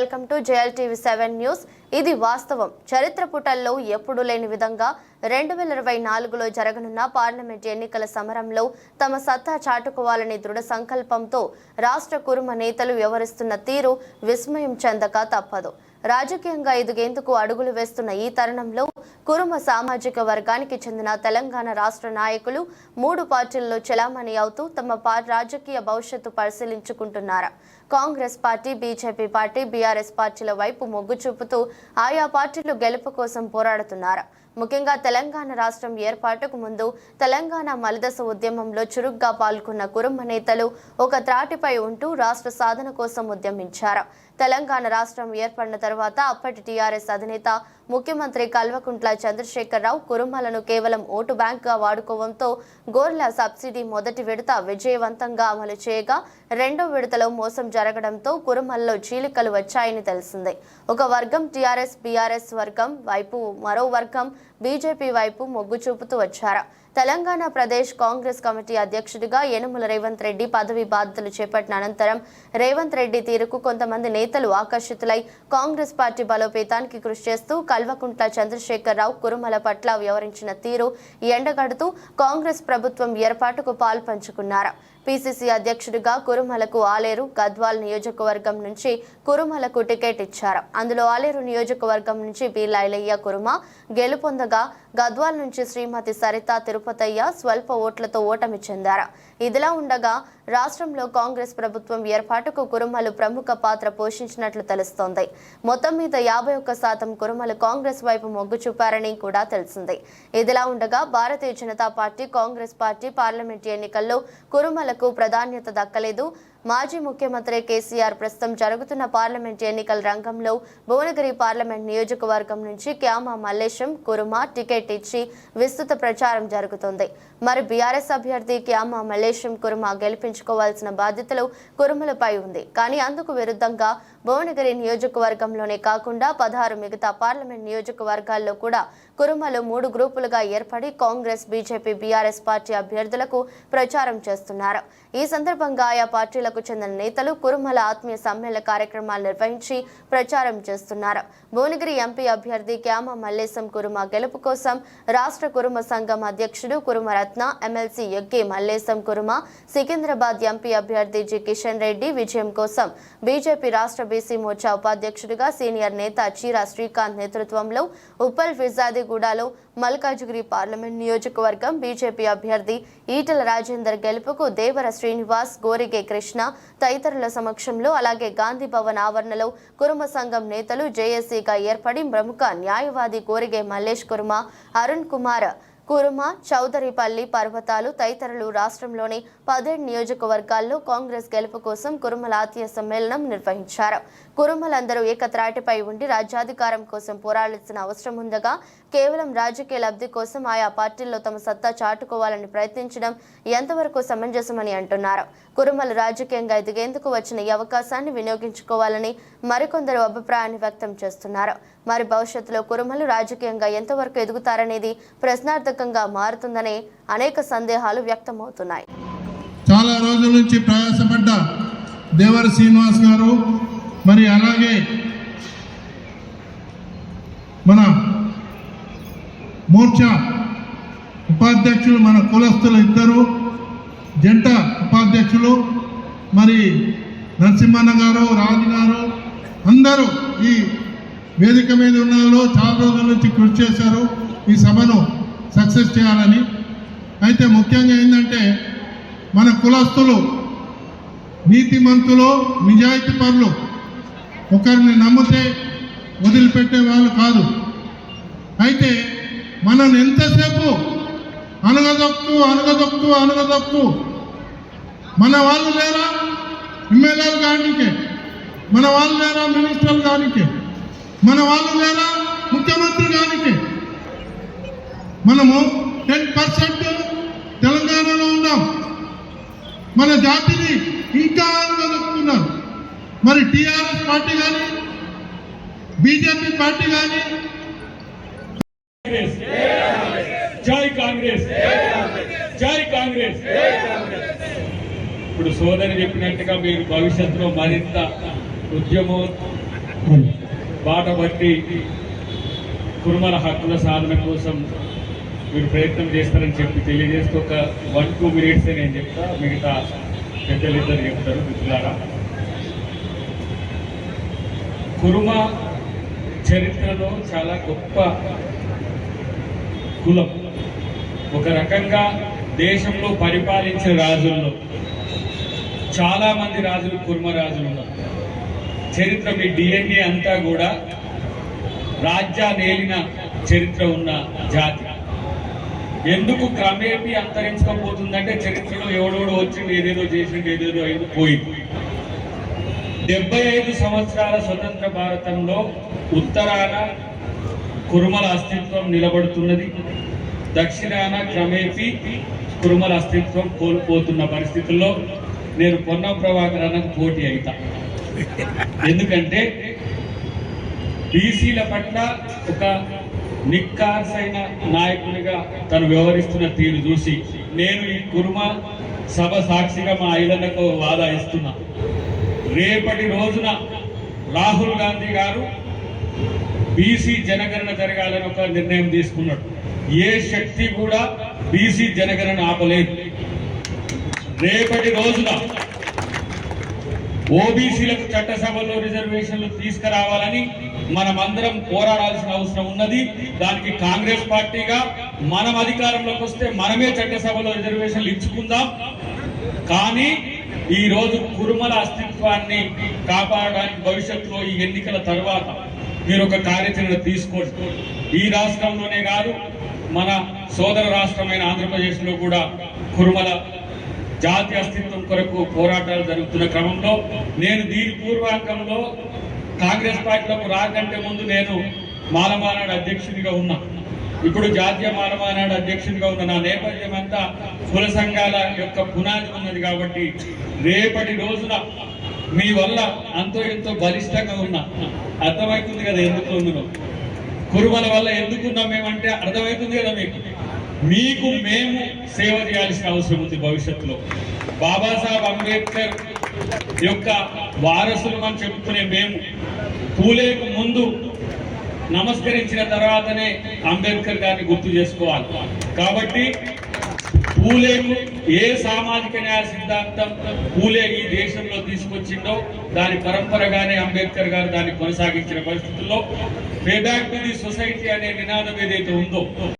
Welcome to JL TV seven news. ఇది వాస్తవం. చరిత్ర పుటల్లో ఎప్పుడూ లేని విధంగా రెండు వేల ఇరవై నాలుగులో జరగనున్న పార్లమెంట్ ఎన్నికల సమరంలో తమ సత్తా చాటుకోవాలని దృఢ సంకల్పంతో రాష్ట్ర కురుమ నేతలు వ్యవహరిస్తున్న తీరు విస్మయం చెందక తప్పదు. రాజకీయంగా ఎదిగేందుకు అడుగులు వేస్తున్న ఈ తరుణంలో కురుమ సామాజిక వర్గానికి చెందిన తెలంగాణ రాష్ట్ర నాయకులు మూడు పార్టీల్లో చెలామణి అవుతూ తమ రాజకీయ భవిష్యత్తు పరిశీలించుకుంటున్నారు. Congress party BJP party BRS పార్టీల వైపు మొగ్గు చూపుతూ ఆయా పార్టీలు గెలుపు కోసం పోరాడుతున్నారు. ముఖ్యంగా తెలంగాణ రాష్ట్రం ఏర్పాటుకు ముందు తెలంగాణ మలిదశ ఉద్యమంలో చురుగ్గా పాల్గొన్న కురుమ నేతలు ఒక త్రాటిపై ఉంటూ రాష్ట్ర సాధన కోసం ఉద్యమించారు. తెలంగాణ రాష్ట్రం ఏర్పడిన తర్వాత అప్పటి టీఆర్ఎస్ అధినేత ముఖ్యమంత్రి కల్వకుంట్ల చంద్రశేఖరరావు కురుమలను కేవలం ఓటు బ్యాంక్గా వాడుకోవడంతో గోర్ల సబ్సిడీ మొదటి విడత విజయవంతంగా అమలు చేయగా రెండో విడతలో మోసం జరగడంతో కురుమల్లో చీలికలు వచ్చాయని తెలిసింది. ఒక వర్గం టీఆర్ఎస్ బీఆర్ఎస్ వర్గం వైపు మరో వర్గం బీజేపీ వైపు మొగ్గు చూపుతూ వచ్చారు. తెలంగాణ ప్రదేశ్ కాంగ్రెస్ కమిటీ అధ్యక్షుడిగా యనుమల రేవంత్ రెడ్డి పదవి బాధ్యతలు చేపట్టిన అనంతరం రేవంత్ రెడ్డి తీరుకు కొంతమంది నేతలు ఆకర్షితులై కాంగ్రెస్ పార్టీ బలోపేతానికి కృషి చేస్తూ కల్వకుంట్ల చంద్రశేఖరరావు కురుమల పట్ల వ్యవహరించిన తీరు ఎండగడుతూ కాంగ్రెస్ ప్రభుత్వం ఏర్పాటుకు పాల్పంచుకున్నారు పిసిసి అధ్యక్షుడిగా కురుమలకు ఆలేరు గద్వాల్ నియోజకవర్గం నుంచి కురుమలకు టికెట్ ఇచ్చారు. అందులో ఆలేరు నియోజకవర్గం నుంచి బి లైలయ్య కురుమ గెలుపొందగా గద్వాల్ నుంచి శ్రీమతి సరిత తిరుపతయ్య స్వల్ప ఓట్లతో ఓటమి చెందారు. ఇదిలా ఉండగా రాష్ట్రంలో కాంగ్రెస్ ప్రభుత్వం ఏర్పాటుకు కురుమలు ప్రముఖ పాత్ర పోషించినట్లు తెలుస్తోంది. మొత్తం మీద యాభై ఒక్క శాతం కురుమలు కాంగ్రెస్ వైపు మొగ్గు చూపారని కూడా తెలిసింది. ఇదిలా ఉండగా Bharatiya Janata party Congress party parliament ఎన్నికల్లో కురుమలకు ప్రాధాన్యత దక్కలేదు. మాజీ ముఖ్యమంత్రి కేసీఆర్ ప్రస్తుతం జరుగుతున్న పార్లమెంట్ ఎన్నికల రంగంలో భువనగిరి పార్లమెంట్ నియోజకవర్గం నుంచి క్యామా మల్లేశం కురుమ టికెట్ ఇచ్చి విస్తృత ప్రచారం జరుగుతోంది. మరి బీఆర్ఎస్ అభ్యర్థి క్యామా మల్లేశం కురుమ గెలిపించుకోవాల్సిన బాధ్యతలు కురుమలపై ఉంది. కానీ అందుకు విరుద్ధంగా భువనగిరి నియోజకవర్గంలోనే కాకుండా పదహారు మిగతా పార్లమెంట్ నియోజకవర్గాల్లో కూడా కురుమలు మూడు గ్రూపులుగా ఏర్పడి కాంగ్రెస్ బీజేపీ బీఆర్ఎస్ పార్టీ అభ్యర్థులకు ప్రచారం చేస్తున్నారు. ఈ సందర్భంగా ఆయా పార్టీలకు చెందిన నేతలు కురుమల ఆత్మీయ సమ్మేళన కార్యక్రమాలు నిర్వహించి ప్రచారం చేస్తున్నారు. భువనగిరి ఎంపీ అభ్యర్థి క్యామ మల్లేశం కురుమ గెలుపు కోసం రాష్ట్ర కురుమ సంఘం అధ్యక్షుడు కురుమరత్న ఎమ్మెల్సీ యొగ్గి మల్లేశం కురుమ సికింద్రాబాద్ ఎంపీ అభ్యర్థి జి కిషన్ రెడ్డి విజయం కోసం బీజేపీ రాష్ట్ర బీసీ మోర్చా ఉపాధ్యక్షుడిగా సీనియర్ నేత చీరా శ్రీకాంత్ నేతృత్వంలో ఉప్పల్ ఫిజాదిగూడలో మల్కాజ్గిరి పార్లమెంట్ నియోజకవర్గం బీజేపీ అభ్యర్థి ఈటల రాజేందర్ గెలుపుకు దేవర శ్రీనివాస్ గోరిగే కృష్ణ తదితరుల సమక్షంలో అలాగే గాంధీ భవన్ ఆవరణలో కురుమ సంఘం నేతలు జేఏసీగా ఏర్పడి ప్రముఖ న్యాయవాది గోరిగే మల్లేష్ కుర్మ అరుణ్ కుమార్ కురుమ చౌదరిపల్లి పర్వతాలు తదితరులు రాష్ట్రంలోని పదిహేడు నియోజకవర్గాల్లో కాంగ్రెస్ గెలుపు కోసం కురుమల ఆత్మీయ సమ్మేళనం నిర్వహించారు. కురుమలందరూ ఏకత్రాటిపై ఉండి రాజ్యాధికారం కోసం పోరాడాల్సిన అవసరం ఉండగా కేవలం రాజకీయ లబ్ధి కోసం ఆయా పార్టీల్లో తమ సత్తా చాటుకోవాలని ప్రయత్నించడం ఎంతవరకు సమంజసమని అంటున్నారు. కురుమలు రాజకీయంగా ఎదిగేందుకు వచ్చిన ఈ అవకాశాన్ని వినియోగించుకోవాలని మరికొందరు అభిప్రాయాన్ని వ్యక్తం చేస్తున్నారు. మరి భవిష్యత్తులో కురుమలు రాజకీయంగా ఎంతవరకు ఎదుగుతారనేది కీలకంగా మారుతుందనే అనేక సందేహాలు వ్యక్తమవుతున్నాయి. చాలా రోజుల నుంచి ప్రయాసపడ్డ దేవర శ్రీనివాస్ గారు మరి అలాగే మన మోర్చా ఉపాధ్యక్షులు మన కులస్తులు ఇద్దరు జంట ఉపాధ్యక్షులు మరి నరసింహన్న గారు రాజు గారు అందరూ ఈ వేదిక మీద ఉన్న చాలా రోజుల నుంచి కృషి చేశారు. ఈ సభను సక్సెస్ చేయాలని. అయితే ముఖ్యంగా ఏంటంటే మన కులస్తులు నీతిమంతులు నిజాయితీ పరులు ఒకరిని నమ్మితే వదిలిపెట్టే వాళ్ళు కాదు. అయితే మనం ఎంతసేపు అనగదొక్కు అనగదొక్కు అనగదొక్కు మన వాళ్ళు లేరా? ఎమ్మెల్యేలు కానికే. మన వాళ్ళు లేరా? మినిస్టర్లు కానికే. మన వాళ్ళు లేరా? ముఖ్యమంత్రి కానికే. మనము టెన్ పర్సెంట్ తెలంగాణలో ఉన్నాం. మన జాతిని ఇంకా అనుగదుకుతున్నారు మరి టిఆర్ఎస్ పార్టీ కానీ బీజేపీ పార్టీ కానీ. జై కాంగ్రెస్ జై కాంగ్రెస్. ఇప్పుడు సోదరి చెప్పినట్టుగా మీరు భవిష్యత్తులో మరింత ఉద్యమం బాట బట్టి కురుమల హక్కుల సాధన కోసం మీరు ప్రయత్నం చేస్తారని చెప్పి తెలియజేస్తూ ఒక వన్ టూ మినిట్స్ నేను చెప్తా. మిగతా పెద్దలిద్దరు చెప్తారు మిత్రులారా. కురుమ చరిత్రలో చాలా గొప్ప కులం. ఒక రకంగా దేశంలో పరిపాలించిన రాజుల్లో చాలా మంది రాజులు కుర్మ రాజులు ఉన్నారు. చరిత్ర మీ డిఎన్ఏ అంతా కూడా రాజ్యాన్ని ఏలిన చరిత్ర ఉన్న జాతి. ఎందుకు క్రమేపీ అంతరించకపోతుందంటే చరిత్రలో ఎవడోడు వచ్చింది ఏదేదో చేసిండు ఏదేదో అయింది పోయింది డెబ్బై ఐదు సంవత్సరాల స్వతంత్ర భారతంలో ఉత్తరాన కురుమల అస్తిత్వం నిలబడుతున్నది. దక్షిణాన క్రమేపీ కురుమల అస్తిత్వం కోల్పోతున్న పరిస్థితుల్లో నేను పొన్న ప్రభాకర్ అన్నకు పోటీ అవుతా ఎందుకంటే బీసీల పట్ల ఒక నిక్కార్సైన నాయకునిగా తను వ్యవహరిస్తున్న తీరు చూసి నేను ఈ కుర్మ సభ సాక్షిగా మా ఐదన్నకు వాదా ఇస్తున్నా. రేపటి రోజున రాహుల్ గాంధీ గారు బీసీ జనగణన జరగాలని ఒక నిర్ణయం తీసుకున్నాడు. ఏ శక్తి కూడా బీసీ జనగణన ఆపలేదు. రేపటి రోజున ఓబీసీలకు చట్టసభలో రిజర్వేషన్లు తీసుకురావాలని మనమందరం పోరాడాల్సిన అవసరం ఉన్నది. దానికి కాంగ్రెస్ పార్టీగా మనం అధికారంలోకి వస్తే మనమే చట్టసభలో రిజర్వేషన్లు ఇచ్చుకుందాం. కానీ ఈ రోజు కురుమల అస్తిత్వాన్ని కాపాడడానికి భవిష్యత్తులో ఈ ఎన్నికల తర్వాత మీరు ఒక కార్యాచరణ తీసుకోండి. ఈ రాష్ట్రంలోనే కాదు మన సోదర రాష్ట్రమైన ఆంధ్రప్రదేశ్లో కూడా కురుమల జాతి అస్తిత్వం కొరకు పోరాటాలు జరుగుతున్న క్రమంలో నేను దీని పూర్వాంకంలో కాంగ్రెస్ పార్టీలకు రాకంటే ముందు నేను మాలమానాడు అధ్యక్షుడిగా ఉన్నా. ఇప్పుడు జాతీయ మాలమానాడు అధ్యక్షుడిగా ఉన్న నా నేపథ్యం అంతా కుల సంఘాల యొక్క పునాది ఉన్నది కాబట్టి రేపటి రోజున మీ వల్ల అంతో ఎంతో బలిష్టంగా ఉన్నా అర్థమవుతుంది కదా ఎందుకు ఉందో కురుమల వల్ల ఎందుకున్నాం మేమంటే అర్థమవుతుంది కదా మీకు? మీకు మేము సేవ చేయాల్సిన అవసరం ఉంది భవిష్యత్తులో. బాబాసాహెబ్ అంబేద్కర్ యొక్క వారసులు అని చెప్పుకునే మేము పూలేకు ముందు నమస్కరించిన తర్వాతనే అంబేద్కర్ గారిని గుర్తు చేసుకోవాలి. కాబట్టి పూలేకు ఏ సామాజిక న్యాయ సిద్ధాంతం పూలే ఈ దేశంలో తీసుకొచ్చిందో దాని పరంపరగానే అంబేద్కర్ గారు దాన్ని కొనసాగించిన పరిస్థితుల్లో pay back to the society అనే నినాదం ఏదైతే ఉందో